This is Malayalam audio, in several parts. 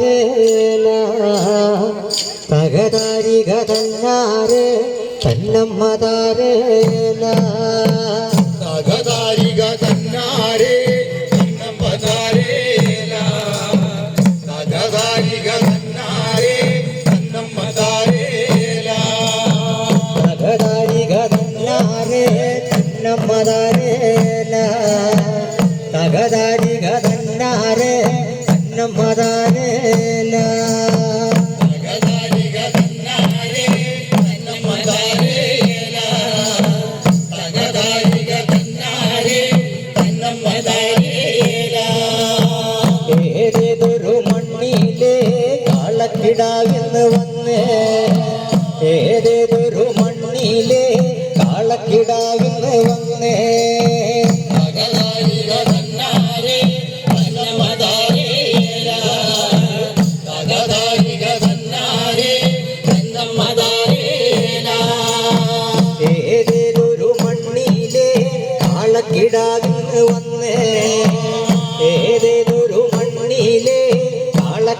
പകല പകതാരിക തന്നാറ് തന്നമ്മ താരേല പകതാരിക തന്നാരേ തന്നമ്മ താരേല പകതാരിക തന്നാരേ തന്നമ്മ താരേല പകതാരിക തന്നാരേ തന്നമ്മ താരേല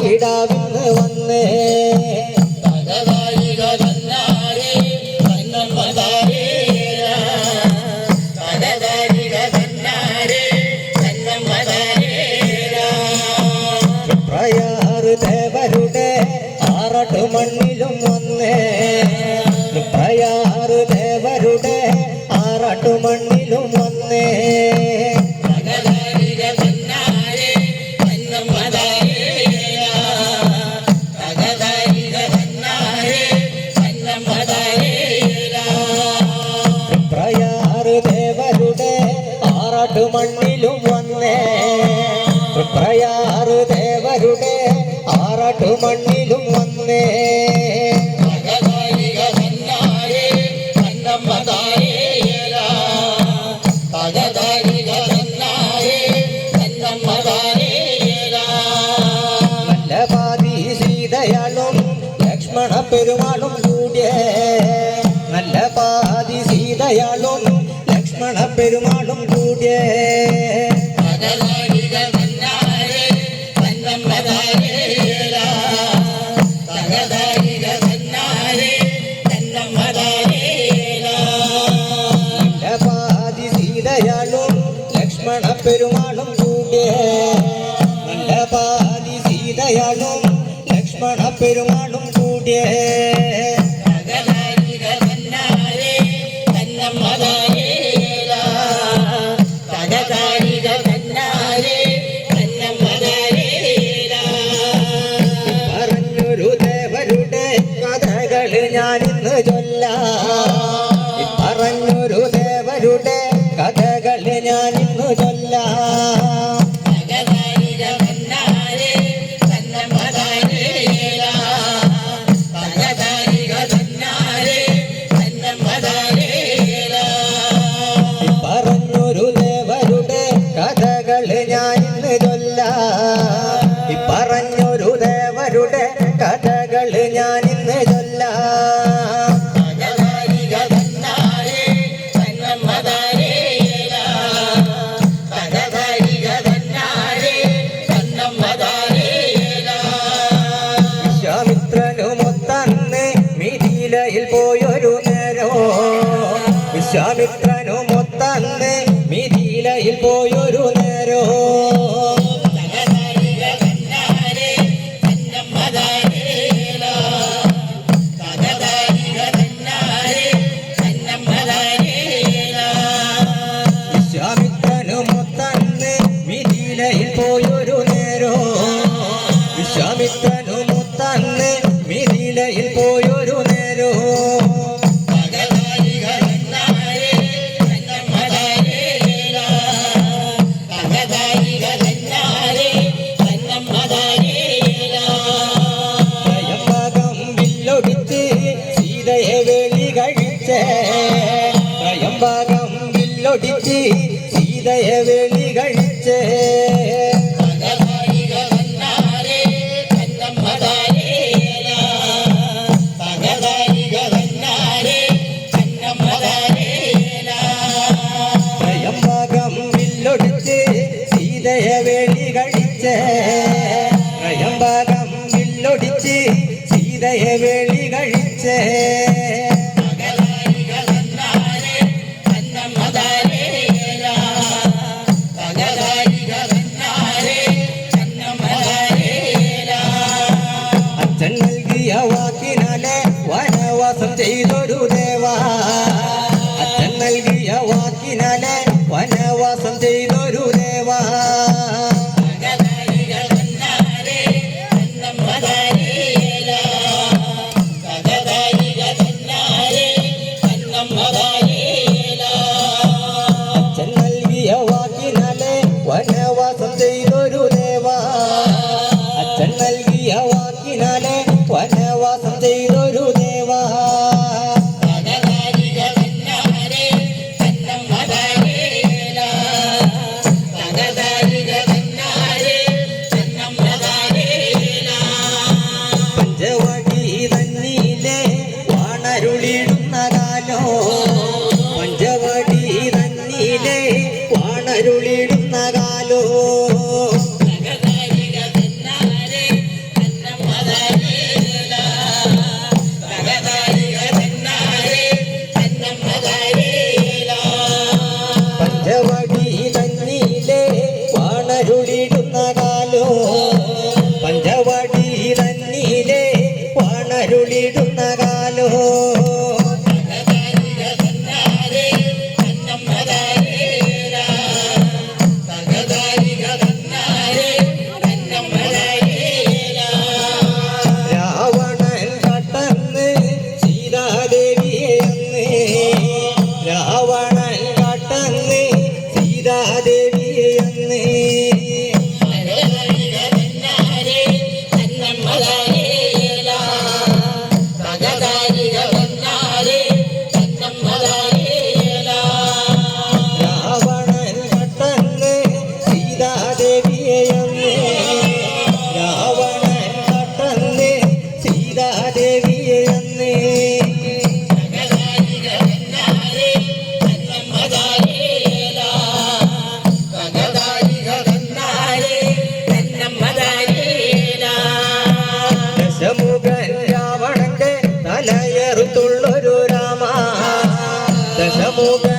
കിടാവിന്ന് വന്നേ. ദേവരുടെ ആറട്ടു മണ്ണിലും വന്നേ. പ്രയാറ് ദേവരുടെ ആറാട്ടു മണ്ണിലും വന്നേ തൃപ്രയാറ് ദേവരുടെ ആറാട്ടു മണ്ണിലും വന്നേ പെരുമാ பெருமாளும் கூட ഞാനിന്ന് ചൊല്ല. പറഞ്ഞൊരു ദേവരുടെ കഥകൾ ഞാനിന്ന് ചൊല്ല. പോയൊരു നേരോ? വിശ്വാമിത്രനുമൊത്തന്ന് മിഥിലയിൽ പോയി ഹൃദയവേളി കഴിച്ചേ. അച്ഛൻ നൽകിയ വാക്കിനാലെ വനവാസം ചെയ്തൊരു ദേവാ. അച്ഛൻ നൽകിയ വാക്കിനാലെ വനവാസം ചെയ്തൊരു ദശമുഖ രാവണന്റെ തലയറുത്തുള്ളൊരു രാമ ദശമുഖ